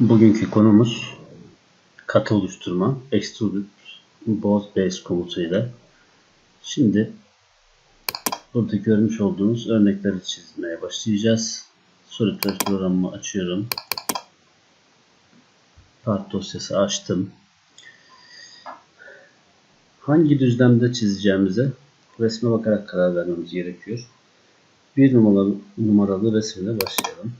Bugünkü konumuz katı oluşturma. Extruded Both Base komutuyla. Şimdi burada görmüş olduğunuz örnekleri çizmeye başlayacağız. SolidWorks programımı açıyorum. Part dosyası açtım. Hangi düzlemde çizeceğimize resme bakarak karar vermemiz gerekiyor. Bir numaralı, numaralı resimle başlayalım.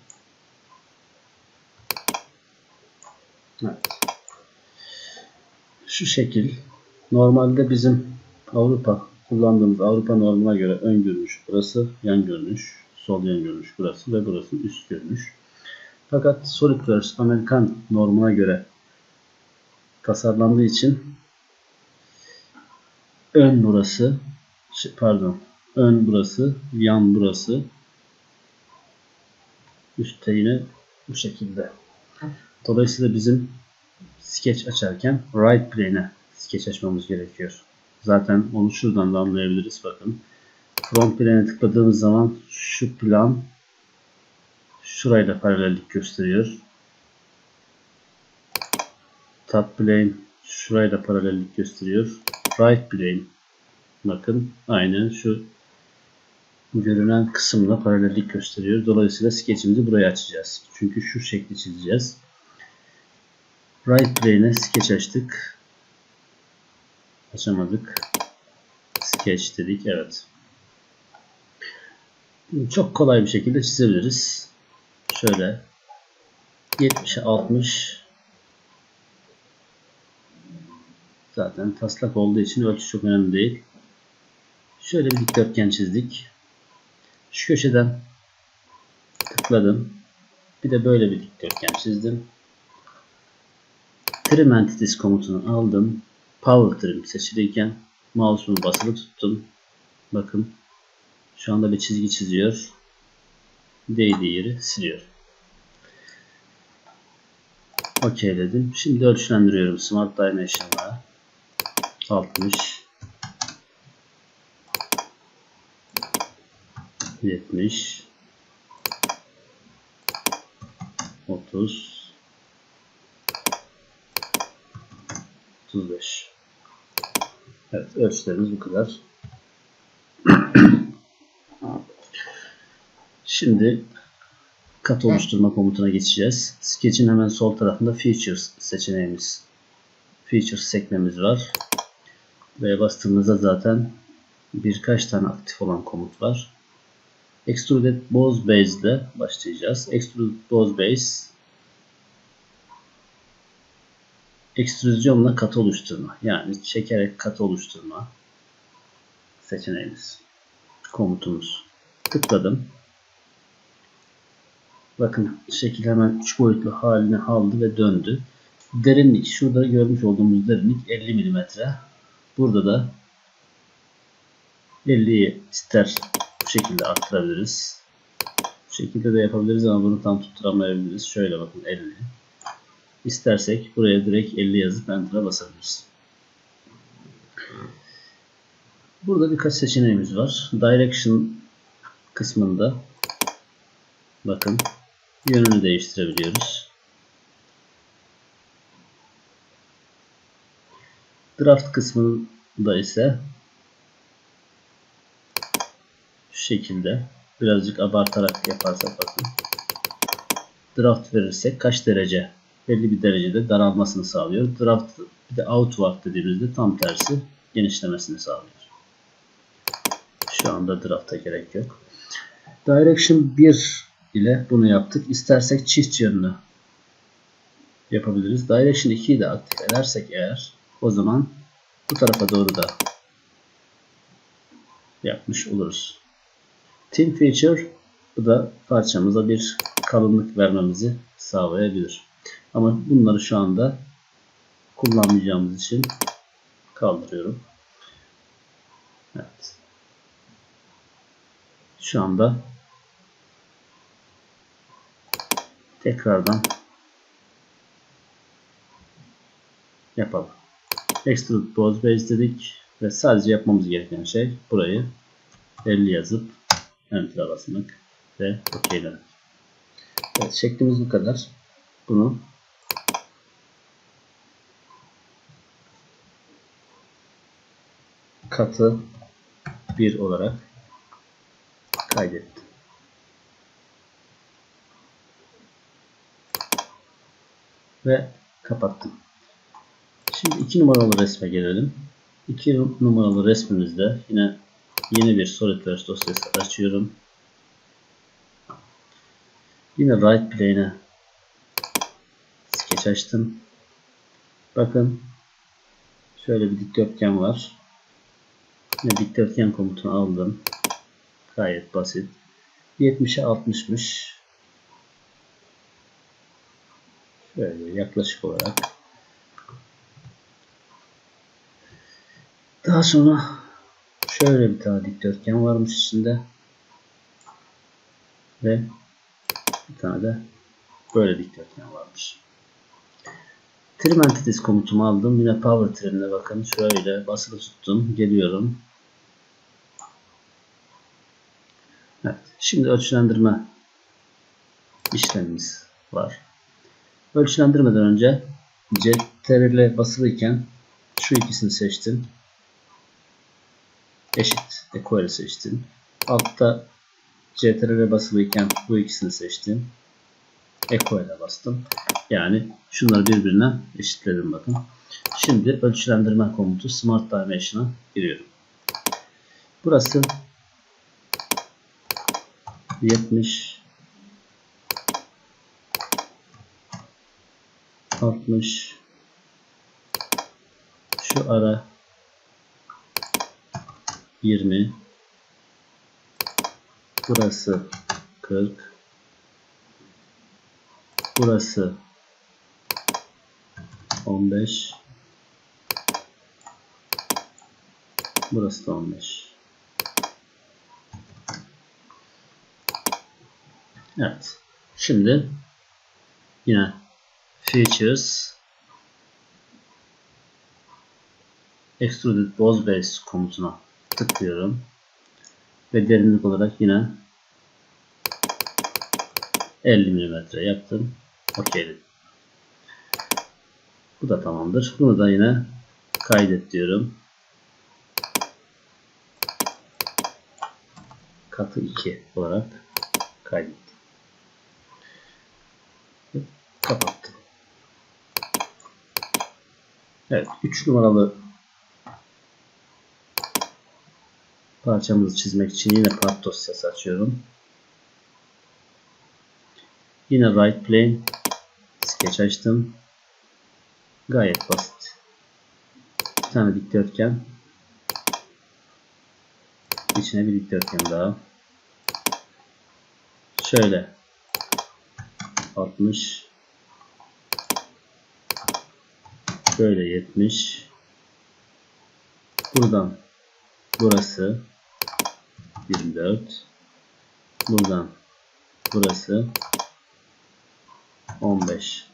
Şu şekil. Normalde bizim Avrupa kullandığımız Avrupa normuna göre ön görünüş burası, yan görünüş, sol yan görünüş burası ve burası üst görünüş. Fakat SolidWorks Amerikan normuna göre tasarlandığı için ön burası, pardon, ön burası, yan burası, üstte yine bu şekilde. Dolayısıyla bizim sketch açarken right plane'e sketch açmamız gerekiyor. Zaten onu şuradan da anlayabiliriz. Bakın. Front plane'e tıkladığımız zaman şu plan şurayla paralellik gösteriyor. Top plane şurayla paralellik gösteriyor. Right plane bakın aynı şu görünen kısımla paralellik gösteriyor. Dolayısıyla sketchimizi buraya açacağız. Çünkü şu şekli çizeceğiz. Right plane'e sketch açtık. Açamadık. Sketch dedik. Evet. Çok kolay bir şekilde çizebiliriz. Şöyle 70'e 60 zaten taslak olduğu için ölçü çok önemli değil. Şöyle bir dikdörtgen çizdik. Şu köşeden tıkladım. Bir de böyle bir dikdörtgen çizdim. Trim Entities komutunu aldım. Power Trim seçiliyken mouse'umu basılı tuttum. Bakın şu anda bir çizgi çiziyor. Değdiği yeri siliyor. OK dedim. Şimdi ölçülendiriyorum. Smart Dimension'la 60 70 30 35 Evet ölçülerimiz bu kadar. Şimdi kat oluşturma komutuna geçeceğiz. Sketch'in hemen sol tarafında Features seçeneğimiz Features sekmemiz var. Ve bastığımızda zaten birkaç tane aktif olan komut var. Extruded Boss Base ile başlayacağız. Extruded Boss Base ekstrüzyonla katı oluşturma. Yani çekerek katı oluşturma seçeneğimiz. Komutumuz. Tıkladım. Bakın şekil hemen 3 boyutlu haline aldı ve döndü. Derinlik. Şurada görmüş olduğumuz derinlik 50 mm. Burada da 50'yi ister bu şekilde arttırabiliriz. Bu şekilde de yapabiliriz ama bunu tam tutturamayabiliriz. Şöyle bakın 50. İstersek buraya direkt 50 yazıp Enter'a basabiliriz. Burada birkaç seçeneğimiz var. Direction kısmında bakın yönünü değiştirebiliyoruz. Draft kısmında ise şu şekilde birazcık abartarak yaparsak bakın draft verirsek kaç derece belli bir derecede daralmasını sağlıyor. Draft bir de outward dediğimizde tam tersi genişlemesini sağlıyor. Şu anda draft'a gerek yok. Direction 1 ile bunu yaptık. İstersek çift yönlü yapabiliriz. Direction 2'yi de aktif edersek eğer o zaman bu tarafa doğru da yapmış oluruz. Thin Feature bu da parçamıza bir kalınlık vermemizi sağlayabilir. Ama bunları şu anda kullanmayacağımız için kaldırıyorum. Evet. Şu anda tekrardan yapalım. Extrude Pose Base dedik ve sadece yapmamız gereken şey burayı 50 yazıp Enter'a basmak ve OK'lemek. Evet, şeklimiz bu kadar bunu. Katı 1 olarak kaydettim. Ve kapattım. Şimdi 2 numaralı resme gelelim. 2 numaralı resmimizde yine yeni bir SolidWorks dosyası açıyorum. Yine right plane'e sketch açtım. Bakın şöyle bir dikdörtgen var. Yine dikdörtgen komutunu aldım. Gayet basit. 70'e 60'mış. Şöyle yaklaşık olarak. Daha sonra şöyle bir tane dikdörtgen varmış içinde. Ve bir tane de böyle dikdörtgen varmış. Trim Entities komutumu aldım. Yine Power Trim'le bakın şöyle basılı tuttum. Geliyorum. Evet. Şimdi ölçülendirme işlemimiz var. Ölçülendirmeden önce CTRL basılıyken şu ikisini seçtim. Eşit. Equal seçtim. Altta CTRL basılıyken bu ikisini seçtim. Equal'e bastım. Yani şunları birbirine eşitledim bakın. Şimdi ölçülendirme komutu Smart Dimension'a giriyorum. Burası 70 60 şu ara 20 burası 40 burası 15 burası da 15 Evet. Şimdi yine features extruded boss base komutuna tıklıyorum. Ve derinlik olarak yine 50 mm yaptım. Okey. Bu da tamamdır. Bunu da yine kaydet diyorum. Katı 2 olarak kaydettim. Kapattım. Evet. 3 numaralı parçamızı çizmek için yine part dosyası açıyorum. Yine right plane sketch açtım. Gayet basit. Bir tane dikdörtgen. İçine bir dikdörtgen daha. Şöyle 60 Şöyle 70 Buradan burası 24 Buradan burası 15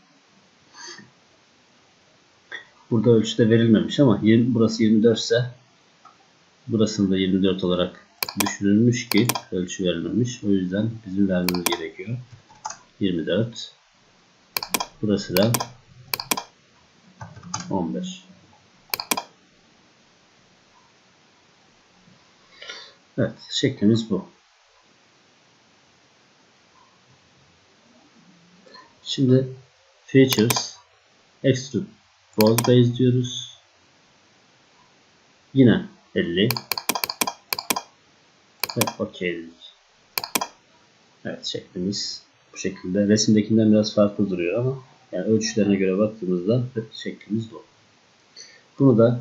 Burada ölçüde verilmemiş ama 20, burası 24 ise burasını da 24 olarak düşünülmüş ki ölçü verilmemiş. O yüzden bizim vermemiz gerekiyor. 24 Burası da 15 Evet şeklimiz bu. Şimdi features extrude boss base diyoruz. Yine 50 ve OK dedik. Evet şeklimiz bu şekilde. Resimdekinden biraz farklı duruyor ama yani ölçülerine göre baktığımızda şeklimiz bu. Bunu da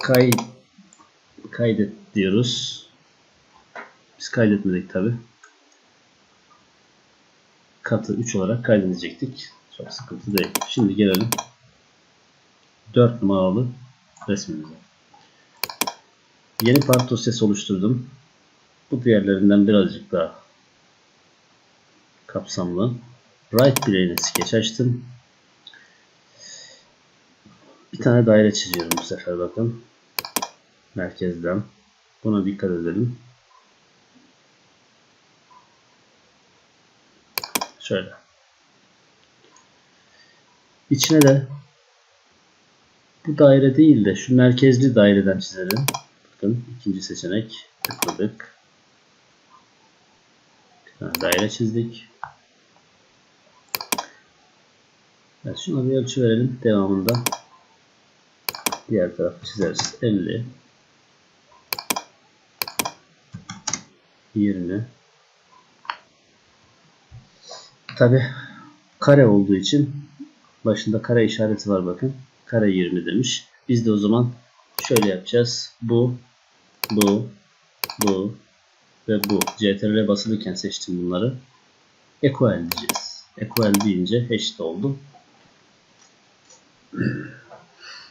kay kaydet diyoruz. Biz kaydetmedik tabi. Katı 3 olarak kaydedecektik. Çok sıkıntı değil. Şimdi gelelim 4 numaralı resmimize. Yeni part dosyası oluşturdum. Bu diğerlerinden birazcık daha kapsamlı. Right plane'e sketch açtım. Bir tane daire çiziyorum bu sefer bakın. Merkezden. Buna dikkat edelim. Şöyle. İçine de bu daire değil de şu merkezli daireden çizelim. Bakın ikinci seçenek tıkladık. Daire çizdik. Evet, şuna bir ölçü verelim. Devamında diğer tarafı çizeriz. 50 20 Tabi kare olduğu için başında kare işareti var bakın. Kare 20 demiş. Biz de o zaman şöyle yapacağız. Bu, bu, bu ve bu. CTRL basılırken seçtim bunları. Equal diyeceğiz. Equal deyince eşit oldu.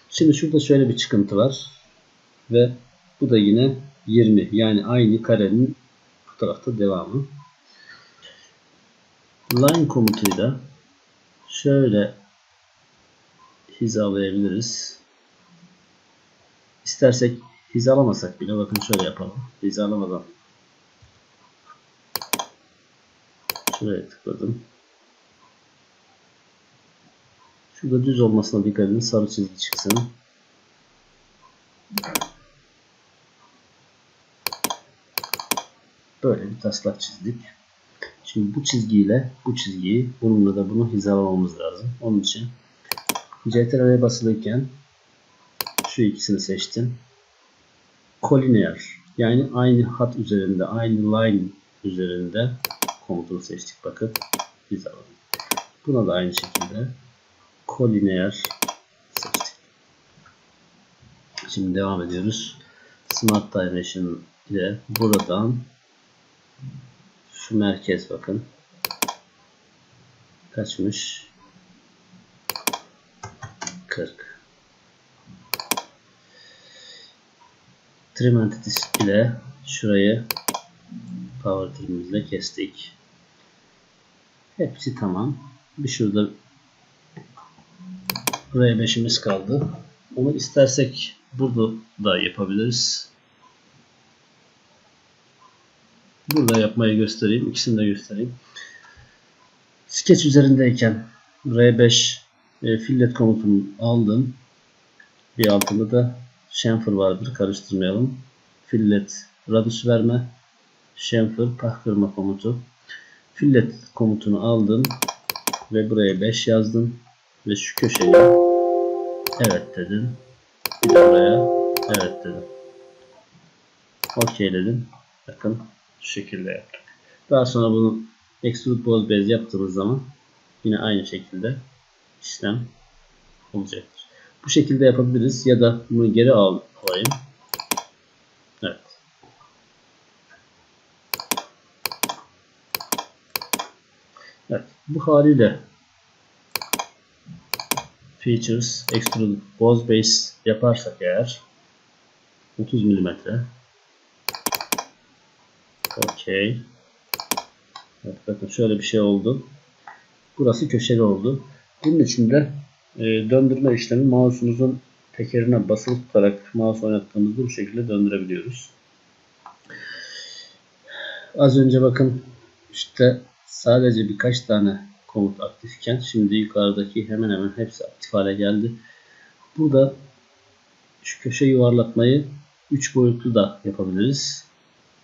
Şimdi şurada şöyle bir çıkıntı var. Ve bu da yine 20. Yani aynı karenin bu tarafta devamı. Line komutuyla şöyle hizalayabiliriz. İstersek hizalamasak bile bakın şöyle yapalım. Hizalamadan şuraya tıkladım. Şurada düz olmasına dikkat edin. Sarı çizgi çıksın. Böyle bir taslak çizdik. Şimdi bu çizgiyle bu çizgiyi bununla da bunu hizalamamız lazım. Onun için CTRL'ye basılırken şu ikisini seçtim. Collinear yani aynı hat üzerinde, aynı line üzerinde komutunu seçtik. Bakın hizaladım. Buna da aynı şekilde Collinear seçtik. Şimdi devam ediyoruz. Smart Dimension ile buradan şu merkez bakın. Kaçmış? 40. Trim Entities ile şurayı Power Trim'imizle kestik. Hepsi tamam. Bir şurada buraya 5'imiz kaldı. Onu istersek burada da yapabiliriz. Burada yapmayı göstereyim. İkisini de göstereyim. Sketch üzerindeyken R5 e, fillet komutunu aldım. Bir altında da chamfer vardır. Karıştırmayalım. Fillet radius verme. Chamfer pah kırma komutu. Fillet komutunu aldım. Ve buraya 5 yazdım. Ve şu köşeye evet dedim. Bir de buraya evet dedim. OK dedim. Bakın şu şekilde yaptık. Daha sonra bunu extrude boz base yaptığımız zaman yine aynı şekilde işlem olacaktır. Bu şekilde yapabiliriz ya da bunu geri al alayım. Evet. Evet. Bu haliyle features extrude boz base yaparsak eğer 30 mm Okey. Evet, bakın şöyle bir şey oldu. Burası köşeli oldu. Bunun için de e, döndürme işlemi mouse'umuzun tekerine basılı tutarak mouse oynattığımızda bu şekilde döndürebiliyoruz. Az önce bakın işte sadece birkaç tane komut aktifken şimdi yukarıdaki hemen hemen hepsi aktif hale geldi. Burada şu köşe yuvarlatmayı 3 boyutlu da yapabiliriz.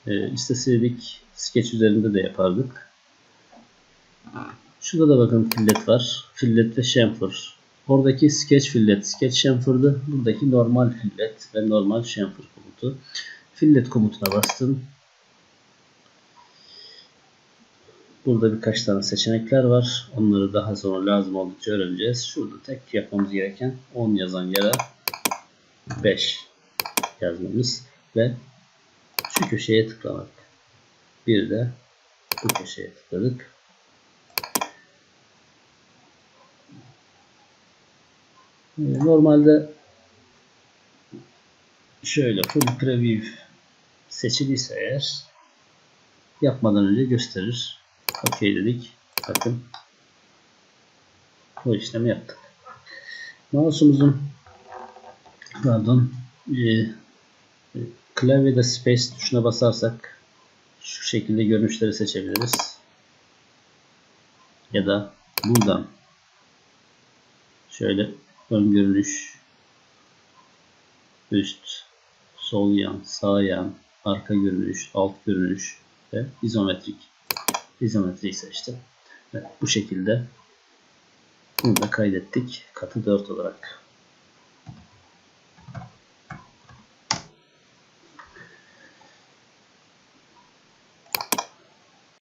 E, isteseydik sketch üzerinde de yapardık. Şurada da bakın fillet var. Fillet ve chamfer. Oradaki sketch fillet, sketch chamfer'dı. Buradaki normal fillet ve normal chamfer komutu. Fillet komutuna bastım. Burada birkaç tane seçenekler var. Onları daha sonra lazım oldukça öğreneceğiz. Şurada tek yapmamız gereken 10 yazan yere 5 yazmamız ve şu köşeye tıklamak. Bir de bu köşeye tıkladık. Normalde şöyle full preview seçiliyse eğer yapmadan önce gösterir. OK dedik. Bakın bu işlemi yaptık. Mouse'umuzun pardon e, klavyede space tuşuna basarsak şu şekilde görünüşleri seçebiliriz. Ya da buradan şöyle ön görünüş üst, sol yan, sağ yan, arka görünüş, alt görünüş ve izometrik. İzometriyi seçtim. Evet, bu şekilde bunu da kaydettik. Katı 4 olarak.